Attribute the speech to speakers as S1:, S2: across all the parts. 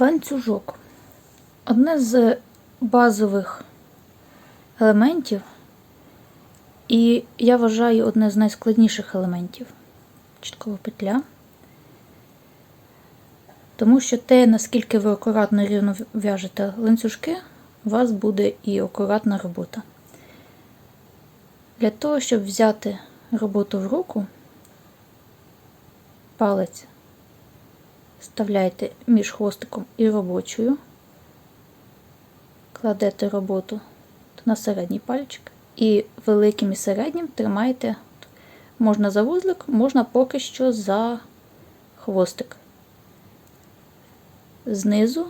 S1: Ланцюжок. Одне з базових елементів, і я вважаю одне з найскладніших елементів чіткова петля. Тому що те, наскільки ви акуратно рівно в'яжете ланцюжки, у вас буде і акуратна робота. Для того, щоб взяти роботу в руку, палець вставляєте між хвостиком і робочою, кладете роботу на середній пальчик і великим і середнім тримаєте можна за вузлик, можна поки що за хвостик. Знизу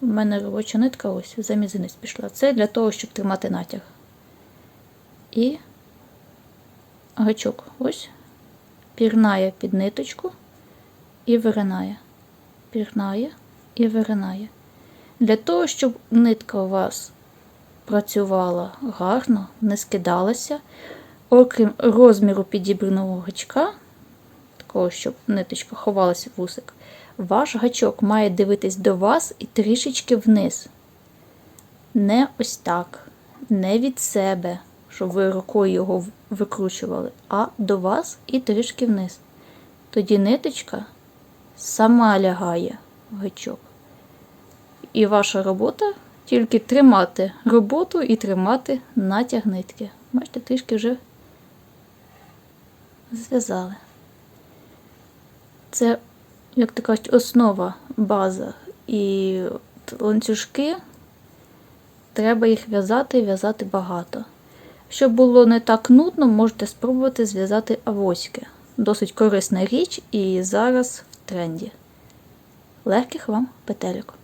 S1: в мене робоча нитка ось за мізинець пішла. Це для того, щоб тримати натяг. І гачок ось пірнає під ниточку і виринає. Пірнає і виринає. Для того, щоб нитка у вас працювала гарно, не скидалася, окрім розміру підібраного гачка, такого, щоб ниточка ховалася в вусик, ваш гачок має дивитись до вас і трішечки вниз. Не ось так, не від себе, щоб ви рукою його викручували, а до вас і трішки вниз. Тоді ниточка сама лягає гачок. І ваша робота тільки тримати роботу і тримати натяг нитки. Бачите, трішки вже зв'язали. Це, як то кажуть, основа, база. І ланцюжки, треба їх в'язати і в'язати багато. Щоб було не так нудно, можете спробувати зв'язати авоськи. Досить корисна річ і зараз тренді. Легких вам петельок.